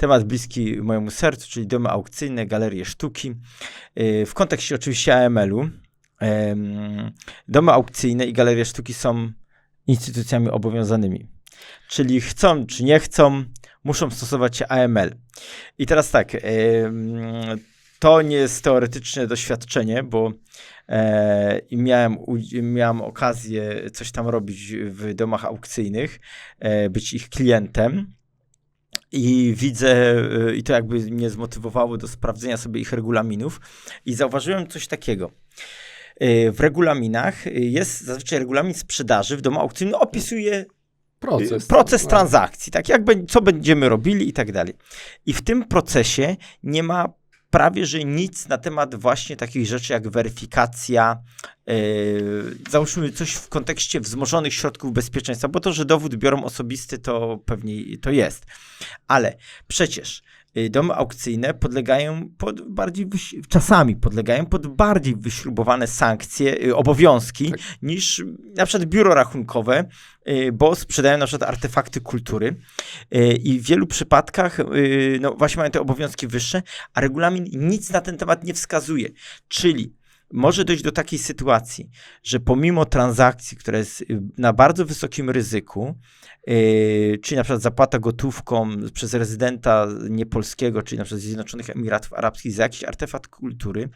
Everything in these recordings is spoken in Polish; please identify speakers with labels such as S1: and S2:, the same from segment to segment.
S1: temat bliski mojemu sercu, czyli domy aukcyjne, galerie sztuki. Y, w kontekście oczywiście AML-u. Domy aukcyjne i galerie sztuki są instytucjami obowiązanymi. Czyli chcą czy nie chcą, muszą stosować się AML. I teraz tak, to nie jest teoretyczne doświadczenie, bo e, miałem, miałem okazję coś tam robić w domach aukcyjnych, e, być ich klientem. I widzę, e, i to jakby mnie zmotywowało do sprawdzenia sobie ich regulaminów. I zauważyłem coś takiego. E, W regulaminach jest zazwyczaj regulamin sprzedaży w domu aukcyjnym, opisuje
S2: Proces.
S1: Y, proces
S2: tak.
S1: transakcji, tak jak co będziemy robili i tak dalej. I w tym procesie nie ma prawie że nic na temat właśnie takich rzeczy jak weryfikacja, yy, załóżmy coś w kontekście wzmożonych środków bezpieczeństwa, bo to, że dowód biorą osobisty, to pewnie to jest. Ale przecież domy aukcyjne podlegają pod bardziej, czasami podlegają pod bardziej wyśrubowane sankcje, y, obowiązki
S2: Tak.
S1: niż na przykład biuro rachunkowe, y, bo sprzedają na przykład artefakty kultury y, i w wielu przypadkach y, no właśnie mają te obowiązki wyższe, a regulamin nic na ten temat nie wskazuje. Czyli może dojść do takiej sytuacji, że pomimo transakcji, która jest y, na bardzo wysokim ryzyku, yy, czyli na przykład zapłata gotówką przez rezydenta niepolskiego, czyli na przykład Zjednoczonych Emiratów Arabskich za jakiś artefakt kultury,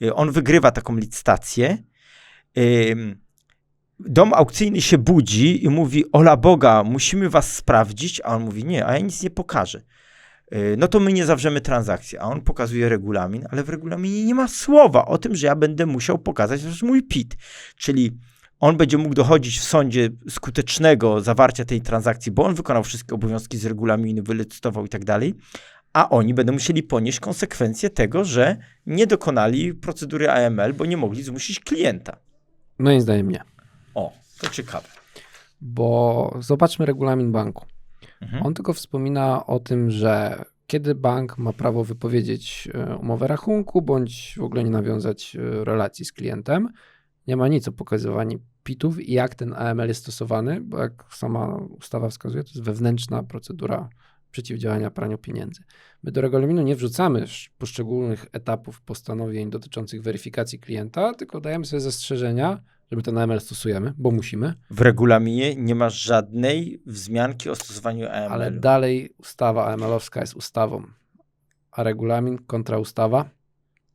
S1: yy, on wygrywa taką licytację. Yy, Dom aukcyjny się budzi i mówi: Ola Boga, musimy was sprawdzić. A on mówi: Nie, a ja nic nie pokażę. Yy, No to my nie zawrzemy transakcji. A on pokazuje regulamin, ale w regulaminie nie ma słowa o tym, że ja będę musiał pokazać mój PIT. Czyli on będzie mógł dochodzić w sądzie skutecznego zawarcia tej transakcji, bo on wykonał wszystkie obowiązki z regulaminu, wylicytował i tak dalej, a oni będą musieli ponieść konsekwencje tego, że nie dokonali procedury AML, bo nie mogli zmusić klienta.
S2: Moim zdaniem nie.
S1: O, to ciekawe.
S2: Bo zobaczmy regulamin banku.
S1: Mhm.
S2: On tylko wspomina o tym, że kiedy bank ma prawo wypowiedzieć e, umowę rachunku, bądź w ogóle nie nawiązać e, relacji z klientem, nie ma nic o pokazywaniu PIT-ów i jak ten AML jest stosowany, bo jak sama ustawa wskazuje, to jest wewnętrzna procedura przeciwdziałania praniu pieniędzy. My do regulaminu nie wrzucamy sz- poszczególnych etapów postanowień dotyczących weryfikacji klienta, tylko dajemy sobie zastrzeżenia, że my ten AML stosujemy, bo musimy,
S1: W regulaminie nie ma żadnej wzmianki o stosowaniu AML.
S2: ale dalej ustawa AML-owska jest ustawą, a regulamin kontra ustawa.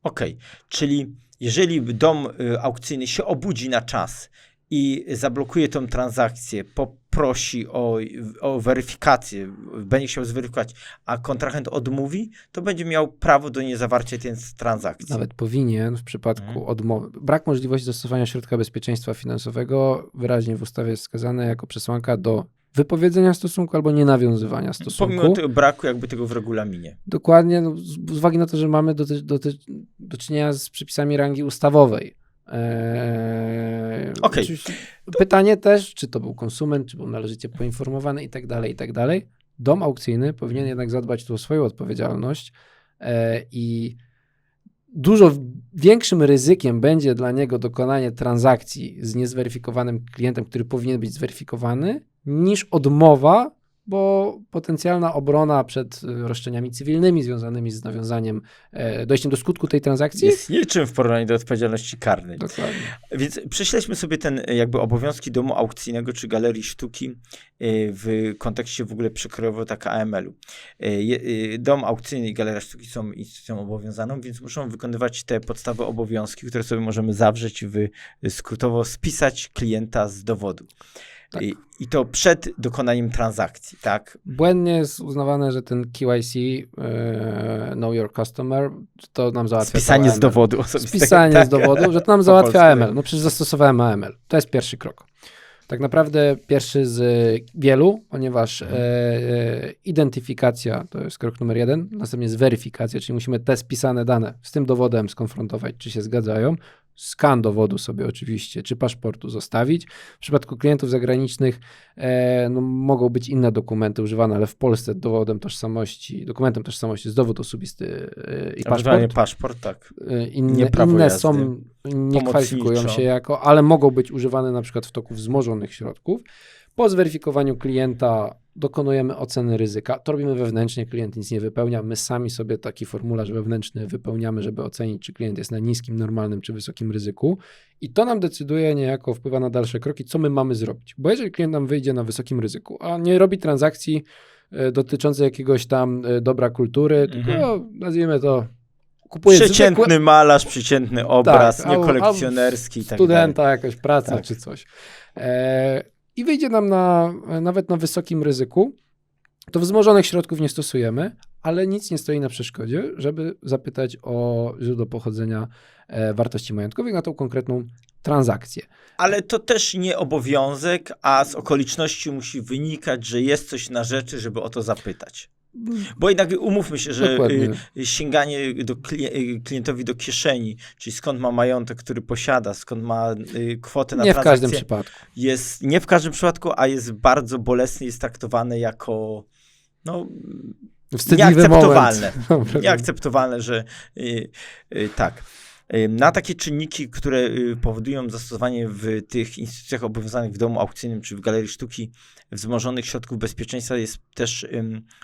S1: Okej, czyli jeżeli dom y, aukcyjny się obudzi na czas i zablokuje tą transakcję, poprosi o, o weryfikację, będzie chciał zweryfikować, a kontrahent odmówi, to będzie miał prawo do niezawarcia tej transakcji.
S2: Nawet powinien w przypadku
S1: Mhm.
S2: odmowy. Brak możliwości zastosowania środka bezpieczeństwa finansowego wyraźnie w ustawie jest wskazane jako przesłanka do wypowiedzenia stosunku albo nienawiązywania stosunku.
S1: Pomimo tego braku jakby tego w regulaminie.
S2: Dokładnie, no, z, z uwagi na to, że mamy do, do, do, do czynienia z przepisami rangi ustawowej. Eee, oczywiście Pytanie też, czy to był konsument, czy był należycie poinformowany i tak dalej, i tak dalej. Dom aukcyjny powinien jednak zadbać tu o swoją odpowiedzialność e, i dużo większym ryzykiem będzie dla niego dokonanie transakcji z niezweryfikowanym klientem, który powinien być zweryfikowany, niż odmowa, bo potencjalna obrona przed e, roszczeniami cywilnymi związanymi z nawiązaniem, e, dojściem do skutku tej transakcji.
S1: Jest niczym w porównaniu do odpowiedzialności karnej.
S2: Dokładnie.
S1: Więc prześledźmy sobie ten y, jakby obowiązki domu aukcyjnego czy galerii sztuki y, w kontekście w ogóle przekrojowo tak AML-u. Y, y, Dom aukcyjny i galeria sztuki są instytucją obowiązaną, więc muszą wykonywać te podstawowe obowiązki, które sobie możemy zawrzeć w skrótowo spisać klienta z dowodu.
S2: Tak.
S1: I, I to przed dokonaniem transakcji, tak?
S2: Błędnie jest uznawane, że ten KYC, e, Know Your Customer, to nam załatwia
S1: Spisanie z dowodu osobistego.
S2: Spisanie
S1: tak.
S2: z dowodu, że to nam załatwia AML. No przecież zastosowałem AML. To jest pierwszy krok. Tak naprawdę pierwszy z wielu, ponieważ
S1: Mhm.
S2: e, e, identyfikacja to jest krok numer jeden, następnie jest weryfikacja, czyli musimy te spisane dane z tym dowodem skonfrontować, czy się zgadzają. Skan dowodu sobie oczywiście, czy paszportu zostawić. W przypadku klientów zagranicznych e, no, mogą być inne dokumenty używane, ale w Polsce dowodem tożsamości, dokumentem tożsamości jest dowód osobisty e, i paszport.
S1: paszport, tak.
S2: Y, Inne, inne są, nie kwalifikują się jako, ale mogą być używane na przykład w toku wzmożonych środków. Po zweryfikowaniu klienta dokonujemy oceny ryzyka. To robimy wewnętrznie, klient nic nie wypełnia. My sami sobie taki formularz wewnętrzny wypełniamy, żeby ocenić, czy klient jest na niskim, normalnym czy wysokim ryzyku. I to nam decyduje niejako, wpływa na dalsze kroki, co my mamy zrobić. Bo jeżeli klient nam wyjdzie na wysokim ryzyku, a nie robi transakcji e, dotyczącej jakiegoś tam e, dobra kultury, tylko
S1: Mhm.
S2: nazwijmy to kupuje
S1: Przeciętny
S2: zwykłe-
S1: malarz, przeciętny obraz,
S2: Tak, albo-
S1: niekolekcjonerski i tak
S2: studenta, jakaś praca
S1: Tak.
S2: czy coś. E, I wyjdzie nam na, nawet na wysokim ryzyku, to wzmożonych środków nie stosujemy, ale nic nie stoi na przeszkodzie, żeby zapytać o źródło pochodzenia e, wartości majątkowych na tą konkretną transakcję.
S1: Ale to też nie obowiązek, a z okoliczności musi wynikać, że jest coś na rzeczy, żeby o to zapytać. Bo jednak umówmy się, że
S2: Dokładnie.
S1: y, sięganie do y, klientowi do kieszeni, czyli skąd ma majątek, który posiada, skąd ma y, kwotę na
S2: Nie w
S1: transakcję,
S2: każdym przypadku.
S1: jest nie w każdym przypadku, a jest bardzo bolesny, jest traktowane jako no,
S2: Wstydliwy
S1: nieakceptowalne.
S2: moment.
S1: Nieakceptowalne, że tak. Na takie czynniki, które y, powodują zastosowanie w tych instytucjach obowiązanych w domu aukcyjnym czy w galerii sztuki wzmożonych środków bezpieczeństwa jest też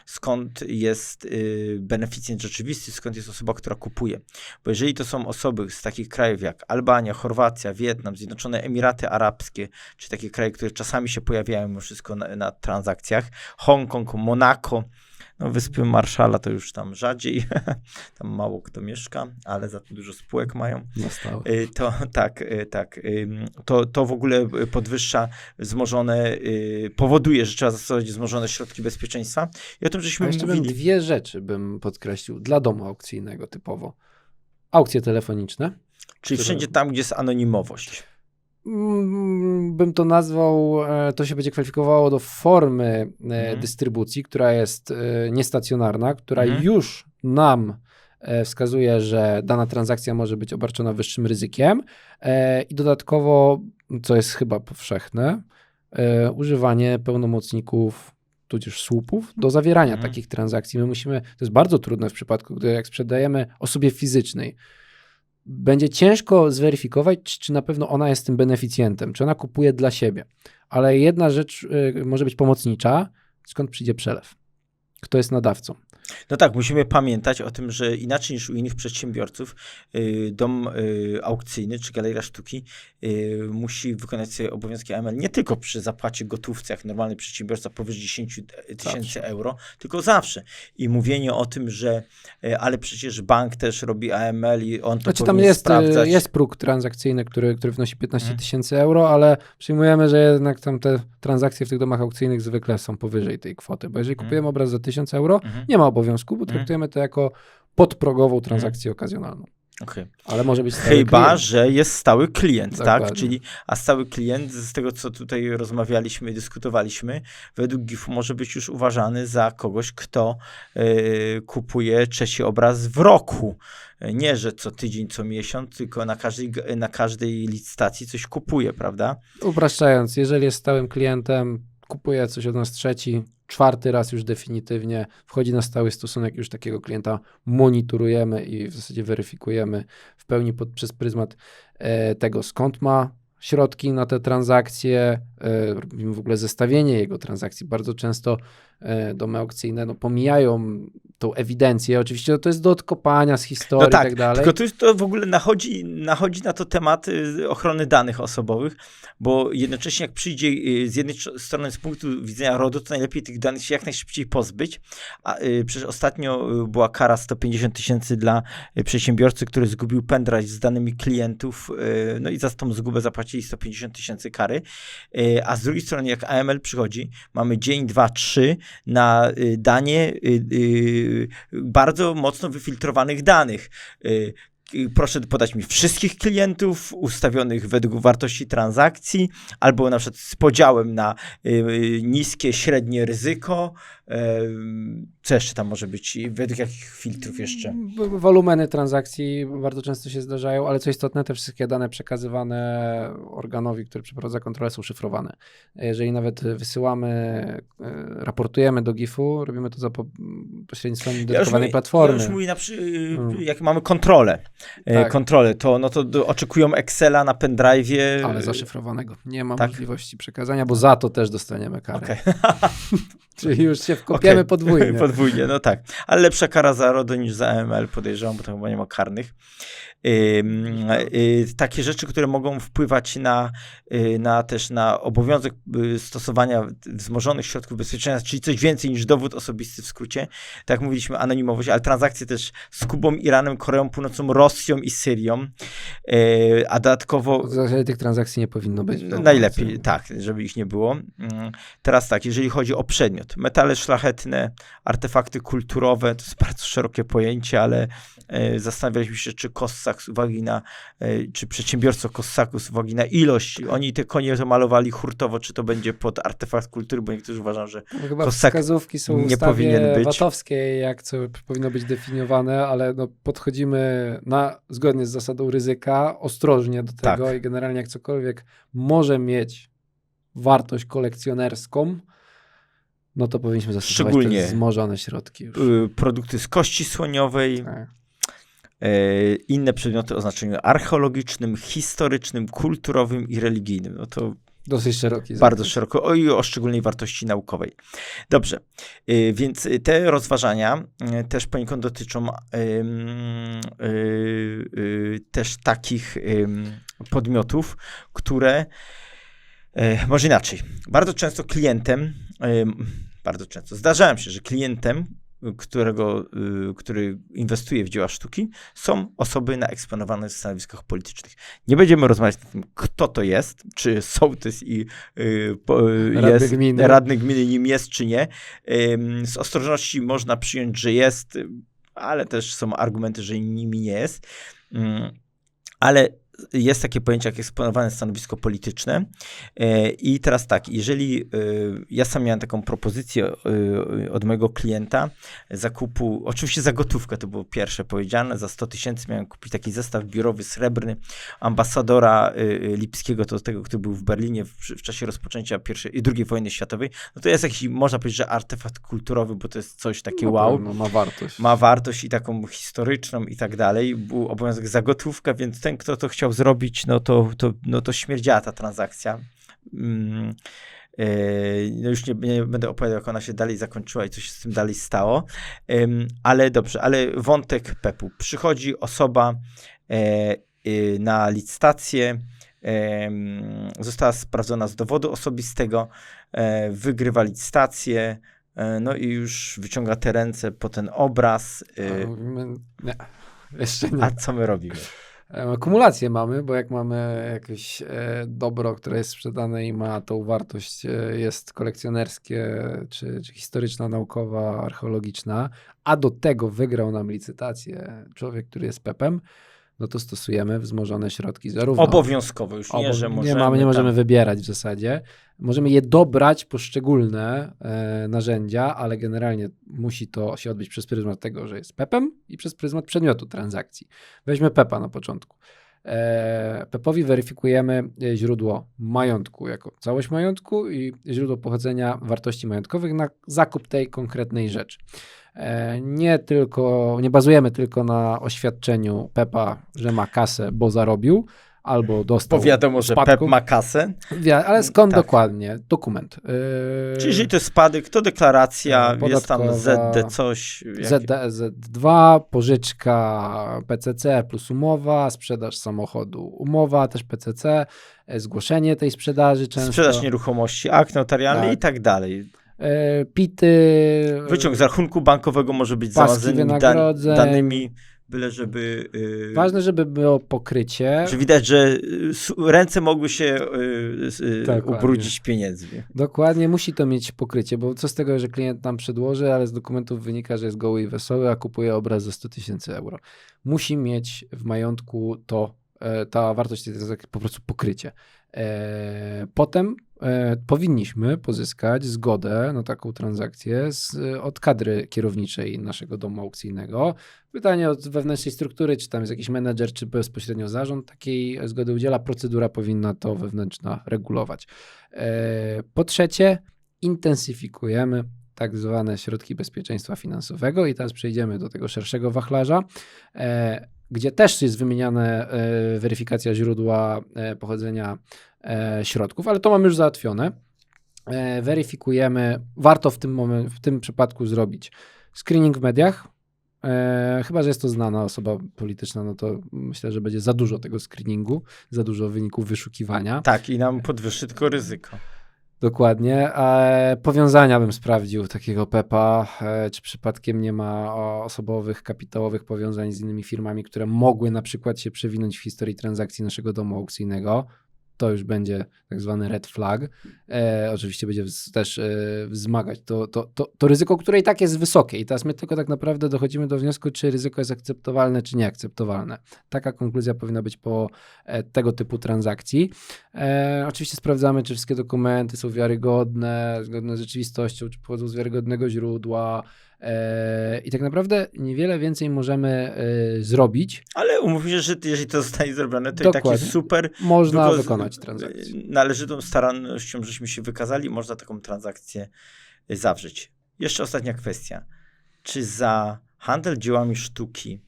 S1: skąd jest y, beneficjent rzeczywisty, skąd jest osoba, która kupuje. Bo jeżeli to są osoby z takich krajów jak Albania, Chorwacja, Wietnam, Zjednoczone Emiraty Arabskie, czy takie kraje, które czasami się pojawiają mimo wszystko na, na transakcjach, Hongkong, Monako, no, Wyspy Marszala to już tam rzadziej, tam mało kto mieszka, ale za to dużo spółek mają. Y, To tak, y, tak. To, to w ogóle podwyższa wzmożone, y, powoduje, że trzeba zastosować wzmożone środki bezpieczeństwa. I o tym
S2: A
S1: żeśmy
S2: jeszcze bym
S1: mówili.
S2: dwie rzeczy bym podkreślił dla domu aukcyjnego typowo. Aukcje telefoniczne.
S1: Czyli
S2: które-
S1: wszędzie tam, gdzie jest anonimowość.
S2: Mm, bym to nazwał, e, to się będzie kwalifikowało do formy e,
S1: Mhm.
S2: dystrybucji, która jest e, niestacjonarna, która
S1: Mhm.
S2: już nam wskazuje, że dana transakcja może być obarczona wyższym ryzykiem i dodatkowo, co jest chyba powszechne, używanie pełnomocników tudzież słupów do zawierania
S1: Mhm.
S2: takich transakcji. My musimy, to jest bardzo trudne w przypadku, gdy jak sprzedajemy osobie fizycznej, będzie ciężko zweryfikować, czy, na pewno ona jest tym beneficjentem, czy ona kupuje dla siebie. Ale jedna rzecz y, może być pomocnicza, skąd przyjdzie przelew. Kto jest nadawcą?
S1: No tak, musimy pamiętać o tym, że inaczej niż u innych przedsiębiorców, y, dom y, aukcyjny czy galeria sztuki y, musi wykonać swoje obowiązki AML nie tylko przy zapłacie gotówce, jak normalny przedsiębiorca powyżej 10 tysięcy euro, tylko zawsze. I mówienie o tym, że ale przecież bank też robi AML i on to
S2: Znaczy tam jest,
S1: sprawdzać.
S2: jest próg transakcyjny, który, który wynosi 15
S1: Mhm.
S2: tysięcy euro, ale przyjmujemy, że jednak tam te transakcje w tych domach aukcyjnych zwykle są powyżej tej kwoty, bo jeżeli
S1: Mhm.
S2: kupujemy obraz za 1000 euro,
S1: Mhm.
S2: nie ma obowiązku, bo
S1: Mhm.
S2: traktujemy to jako podprogową transakcję okazjonalną.
S1: Okej.
S2: Ale może być stały
S1: Chyba,
S2: klient.
S1: że jest stały klient, tak?
S2: Dokładnie.
S1: Czyli, a stały klient, z tego co tutaj rozmawialiśmy, dyskutowaliśmy, według GIF-u może być już uważany za kogoś, kto e, kupuje trzeci obraz w roku. Nie, że co tydzień, co miesiąc, tylko na każdej, na każdej licytacji coś kupuje, prawda?
S2: Upraszczając, jeżeli jest stałym klientem, kupuje coś od nas trzeci, czwarty raz już definitywnie, wchodzi na stały stosunek, już takiego klienta monitorujemy i w zasadzie weryfikujemy w pełni pod, przez pryzmat e, tego, skąd ma środki na te transakcje, e, robimy w ogóle zestawienie jego transakcji. Bardzo często domy aukcyjne no, pomijają tą ewidencję. Oczywiście to jest do odkopania z historii
S1: No tak,
S2: i tak dalej.
S1: tylko tu to w ogóle nachodzi, nachodzi na to temat y, ochrony danych osobowych, bo jednocześnie jak przyjdzie y, z jednej strony z punktu widzenia RODO, to najlepiej tych danych się jak najszybciej pozbyć, a y, przecież ostatnio była kara 150 tysięcy dla przedsiębiorcy, który zgubił pendrive z danymi klientów, no i za tą zgubę zapłacili 150 tysięcy kary, a z drugiej strony jak AML przychodzi, mamy dzień, dwa, trzy na y, danie y, y, bardzo mocno wyfiltrowanych danych. Proszę podać mi wszystkich klientów ustawionych według wartości transakcji, albo na przykład z podziałem na niskie, średnie ryzyko. Co jeszcze tam może być? I Według jakich filtrów jeszcze?
S2: Wolumeny transakcji bardzo często się zdarzają, ale co istotne, te wszystkie dane przekazywane organowi, który przeprowadza kontrolę, są szyfrowane. Jeżeli nawet wysyłamy, e, raportujemy do GIF-u, robimy to za po, pośrednictwem
S1: Ja
S2: dedykowanej platformy.
S1: Ja już mówię, na przy, y,
S2: Mm.
S1: jak mamy kontrolę. e,
S2: Tak.
S1: kontrolę, to, no to oczekują Excela na pendrive'ie.
S2: Ale zaszyfrowanego. Nie ma
S1: tak?
S2: możliwości przekazania, bo za to też dostaniemy karę.
S1: Okej.
S2: Czyli już się wkopiemy
S1: Okej.
S2: podwójnie.
S1: Podwójnie, no tak. Ale lepsza kara za RODO niż za AML, podejrzewam, bo to chyba nie ma karnych. Ym, y, takie rzeczy, które mogą wpływać na, y, na też na obowiązek y, stosowania wzmożonych środków bezpieczeństwa, czyli coś więcej niż dowód osobisty w skrócie. Tak jak mówiliśmy, anonimowość, ale transakcje też z Kubą, Iranem, Koreą Północną, Rosją i Syrią. Y, a dodatkowo
S2: W zasadzie tych transakcji nie powinno być.
S1: no, najlepiej, tak, żeby ich nie było. Mm, Teraz tak, jeżeli chodzi o przedmiot, metale szlachetne, artefakty kulturowe, to jest bardzo szerokie pojęcie, ale e, zastanawialiśmy się, czy Kossak z uwagi na, e, czy przedsiębiorstwo Kossaku z uwagi na ilość, oni te konie to malowali hurtowo, czy to będzie pod artefakt kultury, bo niektórzy uważają, że
S2: No Chyba
S1: Kossak
S2: wskazówki są
S1: nie powinien być.
S2: VAT-owskiej, jak co powinno być definiowane, ale no podchodzimy na, zgodnie z zasadą ryzyka ostrożnie do
S1: Tak.
S2: tego i generalnie jak cokolwiek może mieć wartość kolekcjonerską, no to powinniśmy zastosować
S1: Szczególnie-
S2: te wzmożone środki już.
S1: y, produkty z kości słoniowej,
S2: Tak.
S1: E, inne przedmioty o znaczeniu archeologicznym, historycznym, kulturowym i religijnym. No to
S2: Dosyć szeroki
S1: Bardzo
S2: zakres.
S1: szeroko, o i o szczególnej wartości naukowej. Dobrze, y, więc te rozważania y, też poniekąd dotyczą ym, y, y, też takich podmiotów, które, może inaczej, bardzo często klientem, bardzo często, zdarzałem się, że klientem, którego, y, który inwestuje w dzieła sztuki, są osoby na eksponowanych stanowiskach politycznych. Nie będziemy rozmawiać o tym, kto to jest, czy sołtys i y, po, y,
S2: Radny
S1: jest,
S2: gminy.
S1: radny gminy nim jest, czy nie. Ym, z ostrożności można przyjąć, że jest, y, ale też są argumenty, że nimi nie jest. Ym, ale jest takie pojęcie jak eksponowane stanowisko polityczne. E, I teraz tak, jeżeli y, ja sam miałem taką propozycję y, od mojego klienta zakupu, oczywiście za gotówkę to było pierwsze powiedziane, za 100 tysięcy miałem kupić taki zestaw biurowy srebrny ambasadora Lipskiego, to tego, który był w Berlinie w, w czasie rozpoczęcia pierwszej i II wojny światowej. No to jest jakiś, można powiedzieć, że artefakt kulturowy, bo to jest coś takie
S2: No
S1: wow
S2: pewno, ma wartość.
S1: ma wartość i taką historyczną i tak dalej. Był obowiązek za gotówkę, więc ten, kto to chciał zrobić, no to, to, no to śmierdziała ta transakcja. Mm, yy, no już nie, nie będę opowiadał, jak ona się dalej zakończyła i co się z tym dalej stało. Ale dobrze, ale wątek PEP-u. Przychodzi osoba e, y, na licytację, została sprawdzona z dowodu osobistego, e, wygrywa licytację, e, no i już wyciąga te ręce po ten obraz.
S2: A
S1: y,
S2: mówimy, nie, jeszcze nie.
S1: A co my robimy?
S2: E, Akumulację mamy, bo jak mamy jakieś e, dobro, które jest sprzedane i ma tą wartość, e, jest kolekcjonerskie, czy, czy historyczna, naukowa, archeologiczna, a do tego wygrał nam licytację człowiek, który jest pepem, no to stosujemy wzmożone środki zarówno.
S1: Obowiązkowo, już nie,
S2: Obo-
S1: że
S2: nie
S1: możemy.
S2: mamy, nie
S1: tam-
S2: możemy wybierać w zasadzie. Możemy je dobrać, poszczególne e, narzędzia, ale generalnie musi to się odbyć przez pryzmat tego, że jest PEP-em i przez pryzmat przedmiotu transakcji. Weźmy PEP-a na początku. E, PEP-owi weryfikujemy e, źródło majątku jako całość majątku i źródło pochodzenia wartości majątkowych na zakup tej konkretnej rzeczy. E, Nie tylko, nie bazujemy tylko na oświadczeniu PEP-a, że ma kasę, bo zarobił, albo dostał
S1: Bo wiadomo, że
S2: spadku.
S1: PEP ma kasę.
S2: Ale skąd
S1: Tak.
S2: dokładnie? Dokument. Yy,
S1: Czyli jeżeli to jest spadek, to deklaracja,
S2: e,
S1: jest tam ZD coś. jak-
S2: ZD, Z2, pożyczka PCC plus umowa, sprzedaż samochodu umowa, też PCC, e, zgłoszenie tej sprzedaży często.
S1: Sprzedaż nieruchomości, akt notarialny
S2: Tak.
S1: i tak dalej.
S2: E, PITy.
S1: Wyciąg z rachunku bankowego może być dan-
S2: wynagrodzeń.
S1: danymi, byle żeby. y,
S2: Ważne, żeby było pokrycie.
S1: Że widać, że ręce mogły się y, y,
S2: Dokładnie.
S1: ubrudzić pieniędzmi.
S2: Dokładnie, musi to mieć pokrycie, bo co z tego, że klient nam przedłoży, ale z dokumentów wynika, że jest goły i wesoły, a kupuje obraz za 100 tysięcy euro. Musi mieć w majątku to, e, ta wartość tej transakcji po prostu pokrycie. E, Potem e, powinniśmy pozyskać zgodę na taką transakcję z, od kadry kierowniczej naszego domu aukcyjnego. Pytanie od wewnętrznej struktury, czy tam jest jakiś menedżer, czy bezpośrednio zarząd takiej zgody udziela. Procedura powinna to wewnętrzna regulować. E, Po trzecie, intensyfikujemy tak zwane środki bezpieczeństwa finansowego i teraz przejdziemy do tego szerszego wachlarza, gdzie też jest wymieniane e, weryfikacja źródła e, pochodzenia e, środków, ale to mamy już załatwione. Weryfikujemy, warto w tym, moment, w tym przypadku zrobić screening w mediach. E, chyba, że jest to znana osoba polityczna, no to myślę, że będzie za dużo tego screeningu, za dużo wyników wyszukiwania.
S1: Tak, i nam podwyższy tylko ryzyko.
S2: Dokładnie. E, powiązania bym sprawdził takiego PEPA, e, czy przypadkiem nie ma osobowych, kapitałowych powiązań z innymi firmami, które mogły na przykład się przewinąć w historii transakcji naszego domu aukcyjnego. To już będzie tak zwany red flag. E, oczywiście będzie wz, też e, wzmagać to, to, to, to ryzyko, które i tak jest wysokie. I teraz my tylko tak naprawdę dochodzimy do wniosku, czy ryzyko jest akceptowalne, czy nieakceptowalne. Taka konkluzja powinna być po e, tego typu transakcji. E, oczywiście sprawdzamy, czy wszystkie dokumenty są wiarygodne, zgodne z rzeczywistością, czy pochodzą z wiarygodnego źródła. E, I tak naprawdę niewiele więcej możemy e, zrobić.
S1: Ale umówmy się, że jeżeli to zostanie zrobione, to i tak
S2: Dokładnie.
S1: jest super.
S2: Można wykonać transakcję.
S1: Należytą starannością, żeśmy się wykazali, można taką transakcję zawrzeć. Jeszcze ostatnia kwestia. Czy za handel dziełami sztuki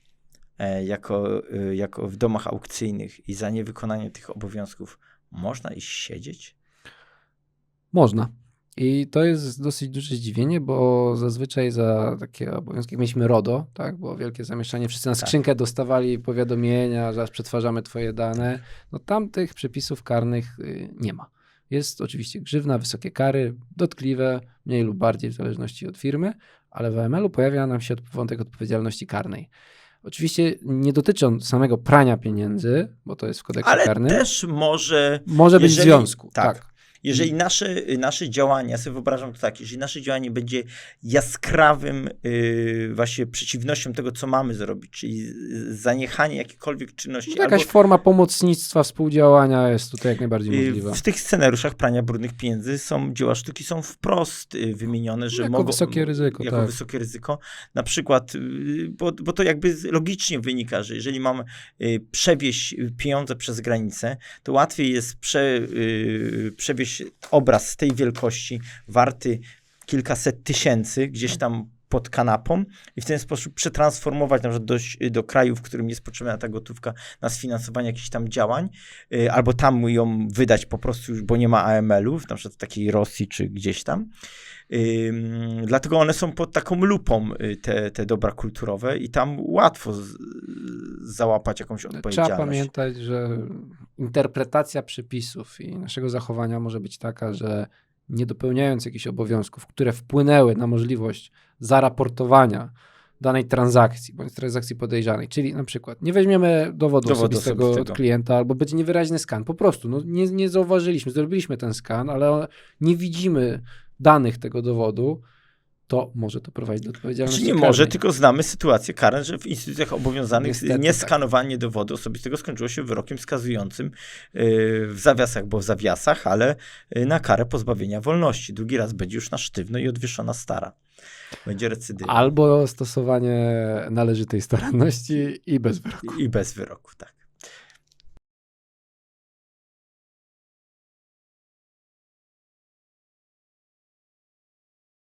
S1: e, jako, jako w domach aukcyjnych i za niewykonanie tych obowiązków można iść siedzieć?
S2: Można. I to jest dosyć duże zdziwienie, bo zazwyczaj za takie obowiązki mieliśmy RODO, tak, było wielkie zamieszanie, wszyscy na
S1: Tak.
S2: skrzynkę dostawali powiadomienia, zaraz przetwarzamy twoje dane. No tam tych przepisów karnych y, nie ma. Jest oczywiście grzywna, wysokie kary, dotkliwe, mniej lub bardziej w zależności od firmy, ale w AML-u pojawia nam się wątek odpowiedzialności karnej. Oczywiście nie dotyczy on samego prania pieniędzy, bo to jest w kodeksie
S1: Ale
S2: karnym.
S1: też może
S2: Może być w związku.
S1: tak.
S2: tak.
S1: Jeżeli nasze, nasze działanie, ja sobie wyobrażam to tak, jeżeli nasze działanie będzie jaskrawym yy, właśnie przeciwnością tego, co mamy zrobić, czyli zaniechanie jakichkolwiek czynności,
S2: No, jakaś forma pomocnictwa, współdziałania jest tutaj jak najbardziej
S1: yy,
S2: możliwa.
S1: w tych scenariuszach prania brudnych pieniędzy są dzieła sztuki są wprost yy, wymienione, że
S2: Jako
S1: mogą...
S2: wysokie ryzyko,
S1: Jako
S2: tak.
S1: wysokie ryzyko. Na przykład, yy, bo, bo to jakby logicznie wynika, że jeżeli mam yy, przewieźć pieniądze przez granicę, to łatwiej jest prze, yy, przewieźć obraz tej wielkości, warty kilkaset tysięcy, gdzieś tam pod kanapą i w ten sposób przetransformować na przykład do, do kraju, w którym jest potrzebna ta gotówka na sfinansowanie jakichś tam działań, yy, albo tam ją wydać po prostu już, bo nie ma AML-ów, na przykład w takiej Rosji czy gdzieś tam. Dlatego one są pod taką lupą, y, te, te dobra kulturowe, i tam łatwo z, załapać jakąś
S2: Trzeba
S1: odpowiedzialność.
S2: pamiętać, że interpretacja przepisów i naszego zachowania może być taka, że nie dopełniając jakichś obowiązków, które wpłynęły na możliwość zaraportowania danej transakcji bądź transakcji podejrzanej, czyli na przykład nie weźmiemy dowodu,
S1: Dowodu
S2: osobistego,
S1: osobistego.
S2: od klienta albo będzie niewyraźny skan, po prostu no, nie, nie zauważyliśmy, zrobiliśmy ten skan, ale nie widzimy danych tego dowodu, to może to prowadzić do odpowiedzialności
S1: Czy nie może,
S2: karnej.
S1: tylko znamy sytuację karę, że w instytucjach obowiązanych
S2: Niestety,
S1: nieskanowanie dowodu osobistego skończyło się wyrokiem skazującym y, w zawiasach, bo w zawiasach, ale y, na karę pozbawienia wolności. Drugi raz będzie już na sztywno i odwieszona stara. Będzie recydywa.
S2: Albo stosowanie należytej staranności i bez wyroku.
S1: I bez wyroku, tak.